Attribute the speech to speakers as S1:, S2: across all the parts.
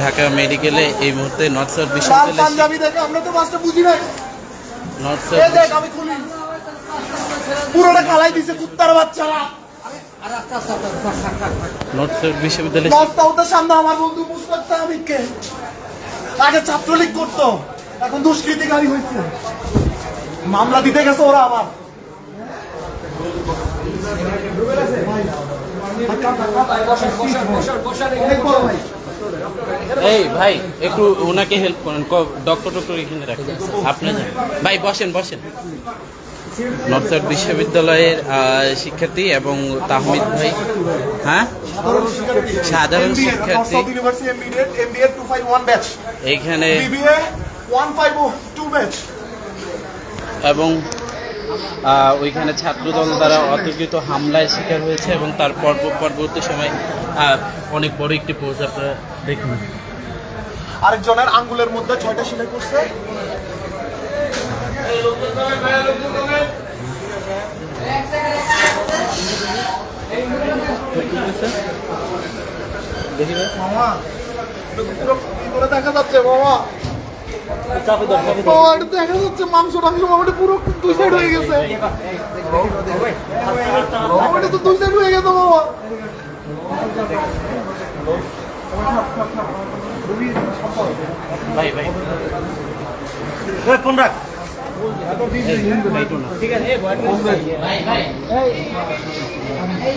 S1: ঢাকা মেডিকেলে এই মুহূর্তে নর্থ সাউথ বিশ্ববিদ্যালয়
S2: আমরা তো মাছটা বুঝি নাই।
S1: নর্থ সাউথ
S2: দেখ আমি খুলি। পুরোটা খালাই দিছে কুত্তার বাচ্চারা।
S1: নর্থ সাউথ বিশ্ববিদ্যালয়
S2: রাস্তা ওদের সামনে আমার বন্ধু মুস্তাক আগে ছাত্রলীগ করতো এখন দুষ্কৃতিকারী হয়েছে মামলা দিতে গেছে ওরা আবার।
S1: এই ভাই একটু ওনাকে হেল্প করেন। ডক্টর ডক্টর এখানে রাখেন। আপনি ভাই বসেন বসেন। নর্থ বিশ্ববিদ্যালয়ের শিক্ষার্থী এবং তাহমিদ ভাই। হ্যাঁ? সাধারণ শিক্ষার্থী।
S2: South University MBA MBA 251 batch
S1: এইখানে
S2: বিবিএ 152 ব্যাচ
S1: এবং ওইখানে ছাত্রদল দ্বারা অতর্কিত হামলায় শিকার হয়েছে এবং তার পর্ব- পরবর্তী সময় অনেক বড় একটি পোস্ট আপনারা দেখুন।
S2: আরেকজনের আঙ্গুলের মধ্যে ছয়টা সেলাই করছে দেখি। মামা পুরো কি করে দেখা যাচ্ছে মামা? দেখা যাচ্ছে মাংস টাংস পুরো দুই সাইড হয়ে গেছে। মামা, তো দুই সাইড হয়ে গেছে মামা।
S1: ভাই ভাই।
S2: ফোন রাখ।
S1: এই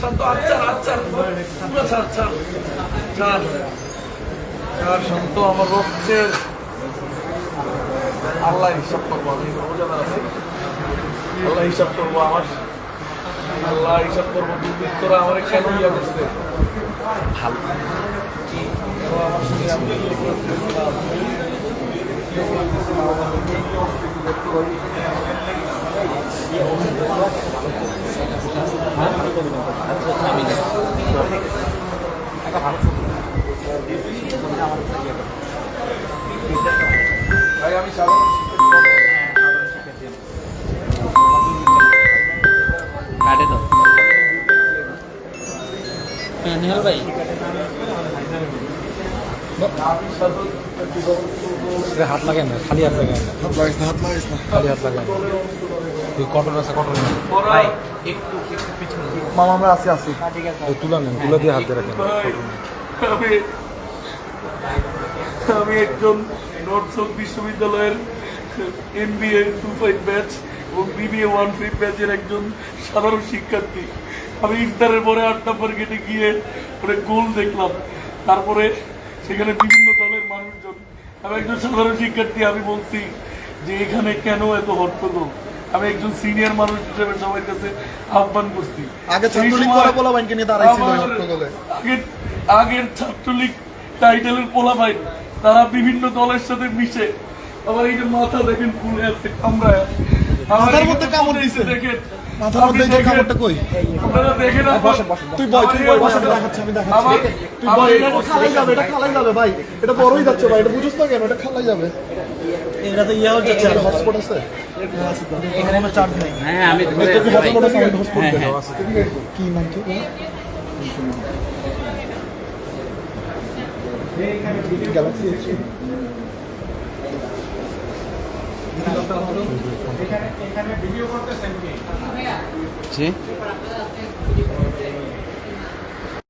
S2: শান্ত আচ্ছা আচ্ছা শান্ত আমার রক্তের আল্লাহ হিসাব করব আমি রোজাদার আছি। আল্লাহ হিসাব করব আমার। আল্লাহ হিসাব করব দুর্বৃত্তরা আমার কেন ইয়া করছে ভালো। আমি সাধারণ
S1: কাটে দাও হ্যাঁ নেহাল ভাই।
S3: হাত লাগায় না খালি হাত লাগায় না।
S2: হাত লাগাইস না হাত লাগাইস না।
S3: খালি হাত তুই কটন আছে কটন
S1: ভাই একটু একটু পিছনে
S2: মামা আমরা আছি আছি।
S3: তুলা নেন তুলা দিয়ে হাত দিয়ে রাখেন।
S4: আমি আমি একজন নর্থ সাউথ বিশ্ববিদ্যালয়ের এমবিএ টু ফাইভ ব্যাচ এবং বিবিএ ওয়ান ফাইভ ব্যাচের একজন সাধারণ শিক্ষার্থী। আমি ইফতারের পরে আট নম্বর গেটে গিয়ে গোল দেখলাম। তারপরে সেখানে বিভিন্ন দলের মানুষজন আমি একজন সাধারণ শিক্ষার্থী আমি বলছি যে এখানে কেন এত হট্টগোল আমি একজন সিনিয়র মানুষ হিসেবে সবার কাছে আহ্বান করছি
S2: আগে ছাত্রলীগ
S4: সময়
S2: করে বলা বাইনকে নিয়ে দাঁড়াইছিল হট্টগোলে।
S4: আগের আগের ছাত্রলীগ টাইটেলের পোলা ভাই তারা বিভিন্ন দলের সাথে মিশে আবার এই যে মাথা দেখেন ফুলে আছে কামড়ায় আমার
S2: মধ্যে কামড় দিছে।
S4: দেখেন
S2: মাথার মধ্যে এই যে
S4: আপনি
S2: কই?
S4: আপনারা দেখেন আমার-
S2: তুই বয় তুই বয়
S4: আমার-
S2: বসে দেখাচ্ছি আমি দেখাচ্ছি। তুই বয় এটা খালাই যাবে এটা খালাই যাবে ভাই। এটা বড়ই যাচ্ছে ভাই। এটা বুঝছ না কেন? এটা খালাই যাবে। এটা তো ইয়া হচ্ছে হটস্পট আছে? এখানে আমার চার্জ নাই।
S1: হ্যাঁ আমি ধরে
S2: এটা কি
S1: আছি ভাই।
S2: হটস্পট আছে হটস্পট
S1: হ্যাঁ হ্যাঁ।
S2: কি নাম কি? Galaxy
S1: G?